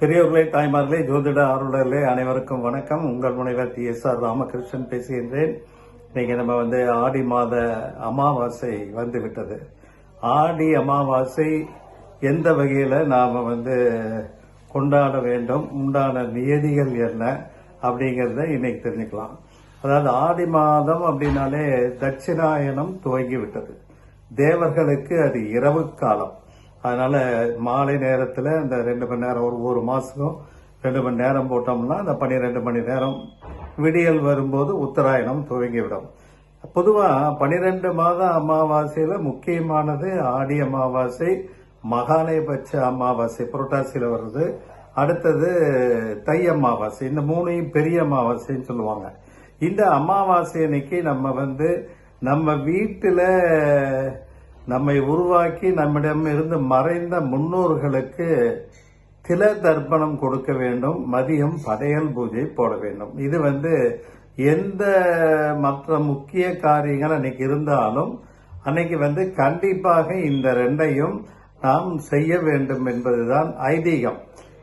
பெரியோர்களே தாய்மார்களே ஜோதிட ஆர்வலர்களே அனைவருக்கும் வணக்கம். உங்கள் முனைவர் டி. எஸ். ஆர். ராமகிருஷ்ணன் பேசுகின்றேன். இன்னைக்கு நம்ம வந்து ஆடி மாத அமாவாசை வந்து விட்டது ஆடி அமாவாசை எந்த வகையில் நாம் வந்து கொண்டாட வேண்டும் உண்டான நியதிகள் என்ன அப்படிங்கிறத இன்னைக்கு தெரிஞ்சுக்கலாம். அதாவது ஆடி மாதம் அப்படின்னாலே தட்சிணாயனம் துவங்கி விட்டது தேவர்களுக்கு அது இரவு காலம். அதனால மாலை நேரத்தில் இந்த ரெண்டு மணி நேரம் ஒரு ஒரு மாதத்துக்கும் ரெண்டு மணி நேரம் போட்டோம்னா அந்த பன்னிரெண்டு மணி நேரம் விடியல் வரும்போது உத்தராயணம் துவங்கிவிடும். பொதுவாக பனிரெண்டு மாத அமாவாசையில் முக்கியமானது ஆடி அமாவாசை மகாலயபட்ச அமாவாசை புரட்டாசியில் வருது அடுத்தது தை அமாவாசை இந்த மூணையும் பெரிய அமாவாசைன்னு சொல்லுவாங்க. இந்த அமாவாசை அன்னைக்கு நம்ம வந்து நம்ம வீட்டில் நம்மை உருவாக்கி நம்மிடம் இருந்து மறைந்த முன்னோர்களுக்கு தில தர்ப்பணம் கொடுக்க வேண்டும் மதியம் படையல் பூஜை போட வேண்டும். இது வந்து எந்த மற்ற முக்கிய காரியங்கள் அன்னைக்கு இருந்தாலும் அன்னைக்கு வந்து கண்டிப்பாக இந்த ரெண்டையும் நாம் செய்ய வேண்டும் என்பதுதான் ஐதீகம்.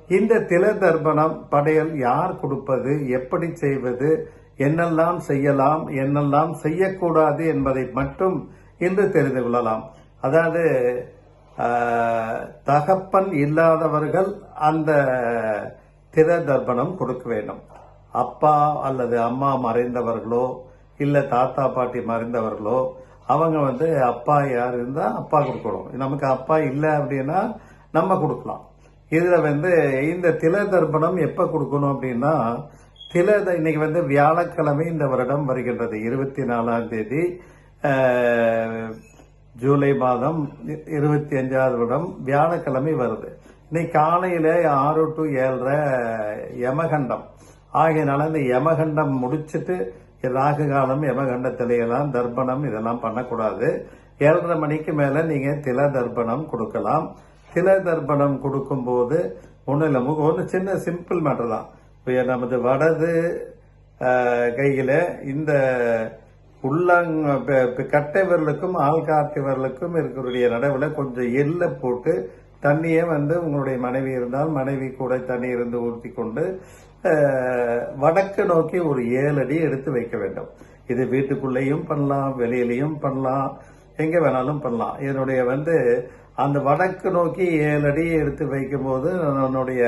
இந்த தில தர்ப்பணம் படையல் யார் கொடுப்பது எப்படி செய்வது என்னெல்லாம் செய்யலாம் என்னெல்லாம் செய்யக்கூடாது என்பதை மட்டும் என்று தெரிந்து கொள்ளலாம். அதாவது தகப்பன் இல்லாதவர்கள் அந்த திர தர்ப்பணம் கொடுக்க வேண்டும். அப்பா அல்லது அம்மா மறைந்தவர்களோ இல்லை தாத்தா பாட்டி மறைந்தவர்களோ அவங்க வந்து அப்பா யார் இருந்தால் அப்பா கொடுக்கணும். நமக்கு அப்பா இல்லை அப்படின்னா நம்ம கொடுக்கலாம். இதில் வந்து இந்த தில தர்ப்பணம் எப்போ கொடுக்கணும் அப்படின்னா தில இன்னைக்கு வந்து வியாழக்கிழமை இந்த வருடம் வருகின்றது. இருபத்தி நாலாம் தேதி ஜூலை மாதம் இருபத்தி அஞ்சாவது வருடம் வியாழக்கிழமை வருது. இன்னைக்கு காலையில ஆறு டு ஏழரை யமகண்டம். ஆகையினால இந்த யமகண்டம் முடிச்சிட்டு ராகு காலம் யமகண்ட எல்லாம் தர்ப்பணம் இதெல்லாம் பண்ணக்கூடாது. ஏழரை மணிக்கு மேல நீங்க தில தர்ப்பணம் கொடுக்கலாம். தில தர்ப்பணம் கொடுக்கும்போது ஒன்றும் இல்லை ஒன்று சின்ன சிம்பிள் மேட்டர் தான். நமது வடது கையில் கையில இந்த உள்ளங் கட்டை விரலுக்கும் ஆள்காட்டி விரலுக்கும் இருக்கிறடைய நடுவில் கொஞ்சம் எள்ளை போட்டு தண்ணியை வந்து உங்களுடைய மனைவி இருந்தால் மனைவி கூட தண்ணி இருந்து ஊற்றி கொண்டு வடக்கு நோக்கி ஒரு ஏழு அடி எடுத்து வைக்க வேண்டும். இது வீட்டுக்குள்ளேயும் பண்ணலாம் வெளியிலையும் பண்ணலாம் எங்கே வேணாலும் பண்ணலாம். இதனுடைய வந்து அந்த வடக்கு நோக்கி ஏழு அடி எடுத்து வைக்கும்போது நம்முடைய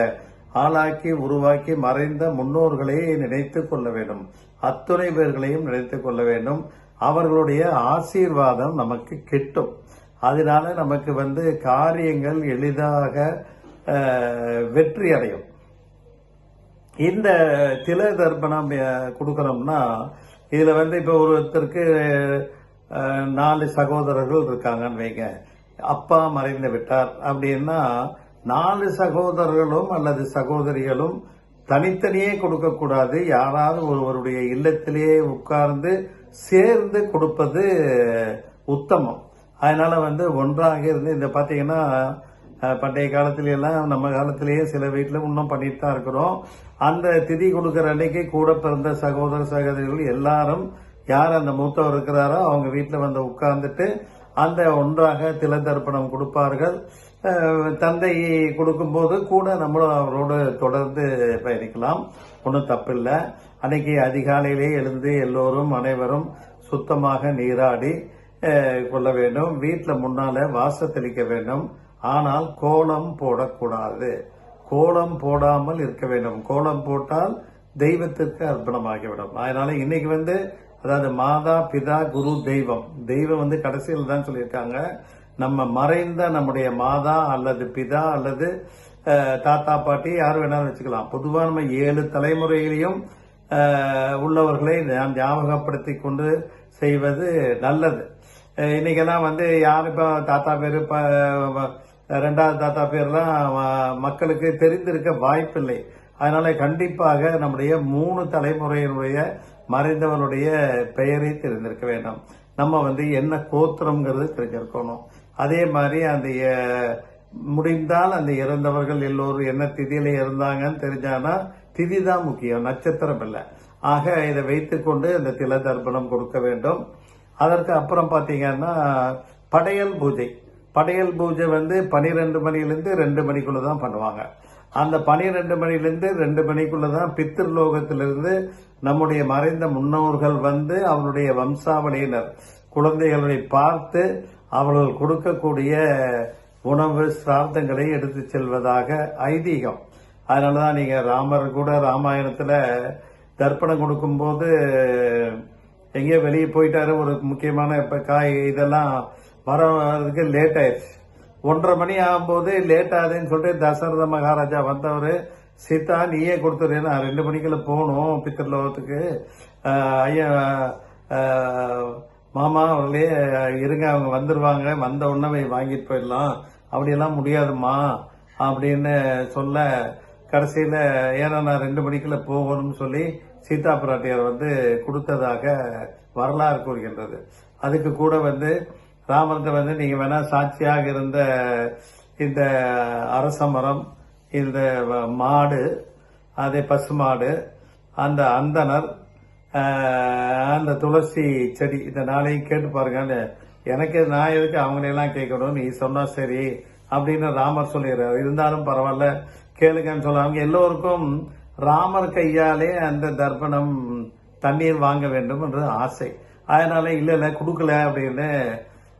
ஆளாக்கி உருவாக்கி மறைந்த முன்னோர்களை நினைத்து கொள்ள வேண்டும். அத்துணை பேர்களையும் நினைத்து கொள்ள வேண்டும். அவர்களுடைய ஆசீர்வாதம் நமக்கு கிட்டும். அதனால நமக்கு வந்து காரியங்கள் எளிதாக வெற்றி அடையும். இந்த தில தர்ப்பணம் கொடுக்கணும்னா இதில் இதுல வந்து இப்ப ஒருத்தருக்கு நாலு சகோதரர்கள் இருக்காங்கன்னு வைங்க. அப்பா மறைந்து விட்டார் அப்படின்னா நாலு சகோதரர்களும் அல்லது சகோதரிகளும் தனித்தனியே கொடுக்கக்கூடாது. யாராவது ஒருவருடைய இல்லத்திலேயே உட்கார்ந்து சேர்ந்து கொடுப்பது உத்தமம். அதனால வந்து ஒன்றாக இருந்து இந்த பார்த்தீங்கன்னா பண்டைய காலத்துல எல்லாம் நம்ம காலத்திலேயே சில வீட்டில் இன்னும் பண்ணிட்டு தான் இருக்கிறோம். அந்த திதி கொடுக்குற அன்னைக்கு கூட பிறந்த சகோதர சகோதரிகள் எல்லாரும் யார் அந்த மூத்தவர் இருக்கிறாரோ அவங்க வீட்டில் வந்து உட்கார்ந்துட்டு அந்த ஒன்றாக தில தர்ப்பணம் கொடுப்பார்கள். தந்தை கொடுக்கும்போது கூட நம்மளும் அவரோடு தொடர்ந்து பயணிக்கலாம். ஒன்றும் தப்பில்லை. அன்னைக்கு அதிகாலையிலே எழுந்து எல்லோரும் அனைவரும் சுத்தமாக நீராடி கொள்ள வேண்டும். வீட்டில் முன்னால் வாச தெளிக்க வேண்டும். ஆனால் கோலம் போடக்கூடாது. கோலம் போடாமல் இருக்க வேண்டும். கோலம் போட்டால் தெய்வத்திற்கு அர்ப்பணமாகிவிடும். அதனால இன்னைக்கு வந்து அதாவது மாதா பிதா குரு தெய்வம். தெய்வம் வந்து கடைசியில் தான் சொல்லியிருக்காங்க. நம்ம மறைந்த நம்முடைய மாதா அல்லது பிதா அல்லது தாத்தா பாட்டி யார் வேணாலும் வச்சுக்கலாம். பொதுவாக நம்ம ஏழு தலைமுறையிலையும் உள்ளவர்களை நாம் ஞாபகப்படுத்தி கொண்டு செய்வது நல்லது. இன்னைக்கெல்லாம் வந்து யார் இப்போ தாத்தா பேர் இப்போ ரெண்டாவது தாத்தா பேர்லாம் மக்களுக்கு தெரிந்திருக்க வாய்ப்பில்லை. அதனால கண்டிப்பாக நம்முடைய மூணு தலைமுறையினுடைய மறைந்தவனுடைய பெயரை தெரிந்திருக்க வேண்டும். நம்ம வந்து என்ன கோத்திரம்ங்கிறது தெரிஞ்சிருக்கணும். அதே மாதிரி அந்த முடிந்தால் அந்த இறந்தவர்கள் எல்லோரும் என்ன திதியில இருந்தாங்கன்னு தெரிஞ்சானா திதி தான் முக்கியம் நட்சத்திரம் இல்லை. ஆக இதை வைத்துக்கொண்டு அந்த தில தர்ப்பணம் கொடுக்க வேண்டும். அதற்கு அப்புறம் பார்த்தீங்கன்னா படையல் பூஜை. படையல் பூஜை வந்து பனிரெண்டு மணிலேருந்து ரெண்டு மணிக்குள்ள தான் பண்ணுவாங்க. அந்த பனிரெண்டு மணிலேருந்து ரெண்டு மணிக்குள்ள தான் பித்திருலோகத்திலிருந்து நம்முடைய மறைந்த முன்னோர்கள் வந்து அவருடைய வம்சாவளியினர் குழந்தைகளை பார்த்து அவர்கள் கொடுக்கக்கூடிய உணவு சிரார்த்தங்களை எடுத்து செல்வதாக ஐதீகம். அதனாலதான் நீங்கள் ராமர் கூட ராமாயணத்தில் தர்ப்பணம் கொடுக்கும்போது எங்கேயோ வெளியே போயிட்டாரு ஒரு முக்கியமான இப்போ காய் இதெல்லாம் வரதுக்கு லேட் ஆயிடுச்சு. ஒன்றரை மணி ஆகும்போது லேட் ஆகுதுன்னு சொல்லிட்டு தசரத மகாராஜா வந்தவர் சீதா நீயே கொடுத்துரு நான் ரெண்டு மணிக்குள்ள போகணும் பித்திருலோகத்துக்கு ஐயா மாமா அவர்களே இருங்க அவங்க வந்துருவாங்க. வந்த உடனே வாங்கிட்டு போயிடலாம். அப்படியெல்லாம் முடியாதும்மா. அப்படின்னு சொல்ல கடைசியில் ஏன்னா நான் ரெண்டு மணிக்குள்ள போகணும்னு சொல்லி சீதா பிராட்டியார் வந்து கொடுத்ததாக வரலாறு கூறுகின்றது. அதுக்கு கூட வந்து ராமர்கிட்ட வந்து நீங்கள் வேணா சாட்சியாக இருந்த இந்த அரச மரம் இந்த மாடு அதே பசுமாடு அந்த அந்தனர் அந்த துளசி செடி இந்த நாளையும் கேட்டு பாருங்க எனக்கு நான் எதுக்கு அவங்களையெல்லாம் கேட்கணும்? நீ சொன்னா சரி அப்படின்னு ராமர் சொல்லிடுறாரு. இருந்தாலும் பரவாயில்ல கேளுங்கன்னு சொல்ல அவங்க எல்லோருக்கும் ராமர் கையாலே அந்த தர்ப்பணம் தண்ணீர் வாங்க வேண்டும் என்று ஆசை. அதனால இல்ல இல்ல கொடுக்கல அப்படின்னு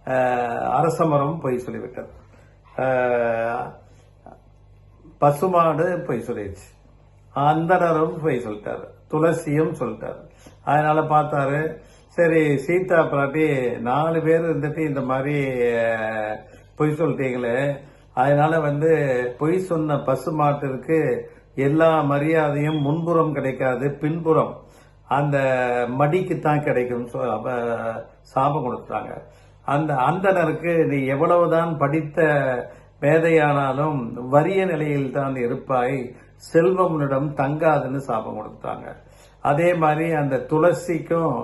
ஆஹ், அரச மரம் போய் சொல்லிவிட்டது. பசுமாடு போய் சொல்லிடுச்சு. அந்தனரும் போய் சொல்லிட்டாரு. துளசியும் சொல்லிட்டாரு. அதனால பார்த்தாரு. சரி சீதா பிராட்டி நாலு பேர் இருந்துட்டு இந்த மாதிரி பொய் சொல்லிட்டீங்களே. அதனால வந்து பொய் சொன்ன பசுமாட்டிற்கு எல்லா மரியாதையும் முன்புறம் கிடைக்காது பின்புறம். அந்த மடிக்கு தான் கிடைக்கும் சொ- சாபம் கொடுத்தாங்க அந்த அந்தனருக்கு நீ எவ்வளவுதான் படித்த மேதையானாலும் வறிய நிலையில் தான் இருப்பாய். செல்வம் உன்னிடம் தங்காதுன்னு சாபம் கொடுத்தாங்க அதே மாதிரி அந்த துளசிக்கும்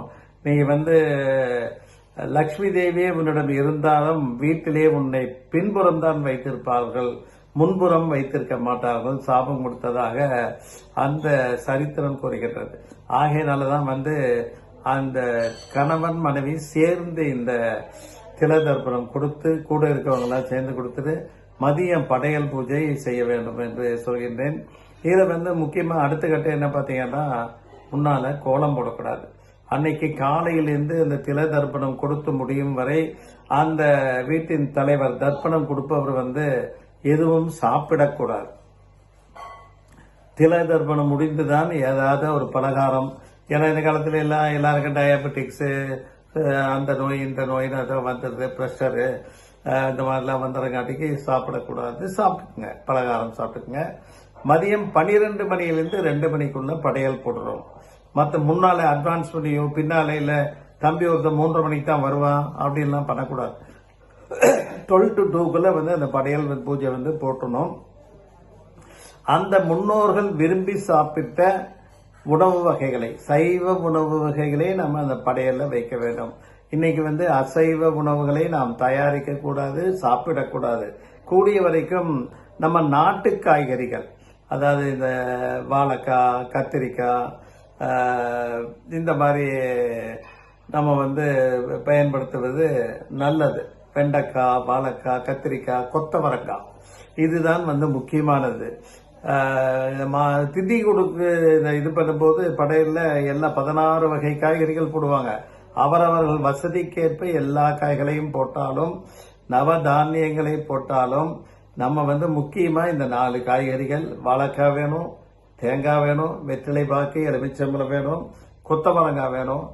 நீ வந்து லக்ஷ்மி தேவியே உன்னிடம் இருந்தாலும் வீட்டிலே உன்னை பின்புறம் தான் வைத்திருப்பார்கள். முன்புறம் வைத்திருக்க மாட்டார்கள். சாபம் கொடுத்ததாக அந்த சரித்திரம் கூறுகின்றது. ஆகையினாலதான் வந்து அந்த கணவன் மனைவி சேர்ந்து இந்த தில தர்ப்பணம் கொடுத்து கூட இருக்கவங்க சேர்ந்து கொடுத்துட்டு மதியம் படையல் பூஜை செய்ய வேண்டும் என்று சொல்கின்றேன். இதில் வந்து முக்கியமாக அடுத்த கட்டம் என்ன பார்த்தீங்கன்னா முன்னால கோலம் போடக்கூடாது. அன்னைக்கு காலையிலிருந்து அந்த தில தர்ப்பணம் கொடுத்து முடியும் வரை அந்த வீட்டின் தலைவர் தர்ப்பணம் கொடுப்பவர் வந்து எதுவும் சாப்பிடக்கூடாது. தில தர்ப்பணம் முடிந்துதான் ஏதாவது ஒரு பலகாரம். ஏன்னா இந்த காலத்துல எல்லாம் எல்லாருக்கும் டயபெட்டிக்ஸு அந்த நோய் இந்த நோய் அது வந்துடுது ப்ரெஷரு இந்த மாதிரிலாம் வந்துடுறங்காட்டிக்கு சாப்பிடக்கூடாது. சாப்பிட்டுக்குங்க பலகாரம் சாப்பிட்டுக்குங்க. மதியம் பன்னிரெண்டு மணியிலிருந்து ரெண்டு மணிக்குள்ள படையல் போடுறோம். மற்ற முன்னால அட்வான்ஸ் பண்ணியோ பின்னால தம்பி ஒருத்தர் மூன்றரை மணிக்கு தான் வருவான் அப்படின்லாம் பண்ணக்கூடாது. டுவெல் டு டூக்குள்ள வந்து அந்த படையல் பூஜை வந்து போட்டணும். அந்த முன்னோர்கள் விரும்பி சாப்பிட்ட உணவு வகைகளை சைவ உணவு வகைகளை நம்ம அந்த படையல்ல வைக்க வேண்டும். இன்னைக்கு வந்து அசைவ உணவுகளை நாம் தயாரிக்க கூடாது சாப்பிடக்கூடாது. கூடிய வரைக்கும் நம்ம நாட்டு காய்கறிகள் அதாவது இந்த வாழைக்காய் கத்திரிக்காய் இந்த மாதிரி நம்ம வந்து பயன்படுத்துவது நல்லது. வெண்டைக்காய் வாழைக்காய் கத்திரிக்காய் கொத்தவரங்காய். இதுதான் வந்து முக்கியமானது. மா- திதி கொடுக்கு இந்த இது பண்ணும்போது படையில எல்லா பதினாறு வகை காய்கறிகள் போடுவாங்க. அவரவர்கள் வசதிக்கேற்ப எல்லா காய்களையும் போட்டாலும் நவ தானியங்களை போட்டாலும் நம்ம வந்து முக்கியமாக இந்த நாலு காய்கறிகள் வாழைக்காய் வேணும் தேங்காய் வேணும் வெற்றிலை பாக்கு எலுமிச்சம்பழம் வேணும் கொத்தமரங்காய் வேணும்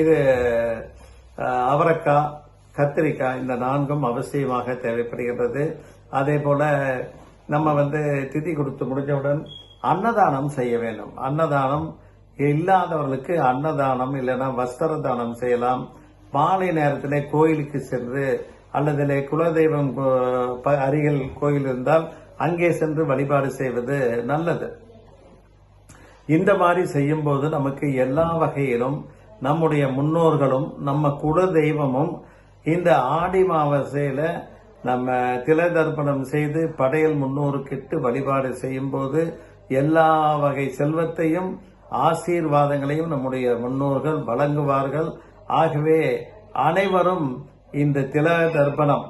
இது அவரைக்காய் கத்திரிக்காய் இந்த நான்கும் அவசியமாக தேவைப்படுகின்றது. அதே போல் நம்ம வந்து திதி கொடுத்து முடிஞ்சவுடன் அன்னதானம் செய்ய வேண்டும். அன்னதானம் இல்லாதவர்களுக்கு அன்னதானம் இல்லைன்னா வஸ்திர தானம் செய்யலாம். மாலை நேரத்திலே கோயிலுக்கு சென்று அல்லது குலதெய்வம் கோ- ப- அருகில் கோயில் இருந்தால் அங்கே சென்று வழிபாடு செய்வது நல்லது. இந்த மாதிரி செய்யும்போது நமக்கு எல்லா வகையிலும் நம்முடைய முன்னோர்களும் நம்ம குல தெய்வமும் இந்த ஆடி மாவசையில நம்ம தில தர்ப்பணம் செய்து படையல் முன்னோருக்கிட்டு வழிபாடு செய்யும்போது எல்லா வகை செல்வத்தையும் ஆசீர்வாதங்களையும் நம்முடைய முன்னோர்கள் வழங்குவார்கள். ஆகவே அனைவரும் இந்த தில தர்ப்பணம்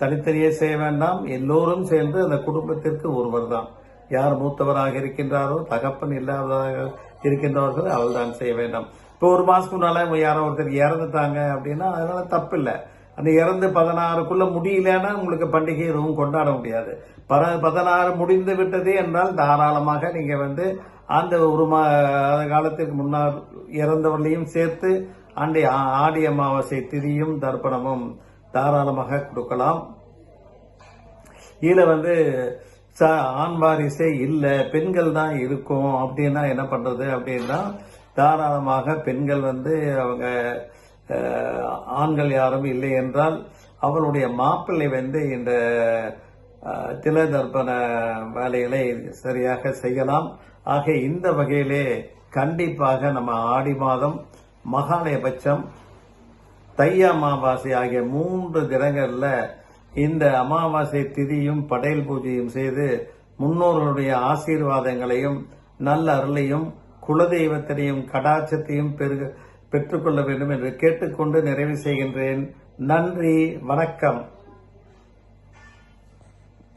தனித்தனியே செய்ய வேண்டாம். எல்லோரும் சேர்ந்து அந்த குடும்பத்திற்கு ஒருவர் தான். யார் மூத்தவராக இருக்கின்றாரோ தகப்பன் இல்லாததாக இருக்கின்றவர்கள் அவள் தான் செய்ய வேண்டாம். இப்போ ஒரு மாதத்துக்கு முன்னால் யாரோ ஒருத்தர் இறந்துட்டாங்க அப்படின்னா அதனால தப்பு இல்லை அந்த இறந்து பதினாறுக்குள்ள முடியலன்னா உங்களுக்கு பண்டிகை எதுவும் கொண்டாட முடியாது. பர பதினாறு முடிந்து விட்டது என்றால் தாராளமாக நீங்கள் வந்து அந்த ஒரு மா காலத்திற்கு முன்னால் இறந்தவர்களையும் சேர்த்து ஆண்டி ஆடி அமாவாசை திரியும் தர்ப்பணமும் தாராளமாக கொடுக்கலாம். இதில் வந்து ச- ஆண் வாரிசே இல்லை பெண்கள் தான் இருக்கும் அப்படின்னா என்ன பண்ணுறது அப்படின்னா தாராளமாக பெண்கள் வந்து அவங்க ஆண்கள் யாரும் இல்லை என்றால் அவளுடைய மாப்பிள்ளை வந்து இந்த தில தர்ப்பண வேலைகளை சரியாக செய்யலாம். ஆக இந்த வகையிலே கண்டிப்பாக நம்ம ஆடி மாதம் மகாலயபட்சம் தை அமாவாசை ஆகிய மூன்று தினங்களில் இந்த அமாவாசை திதியும் படையல் பூஜையும் செய்து முன்னோர்களுடைய ஆசீர்வாதங்களையும் நல்ல அருளையும் குலதெய்வத்தினையும் கடாட்சத்தையும் பெருக பெற்றுக்கொள்ள வேண்டும் என்று கேட்டுக்கொண்டு நிறைவு செய்கின்றேன். நன்றி வணக்கம்.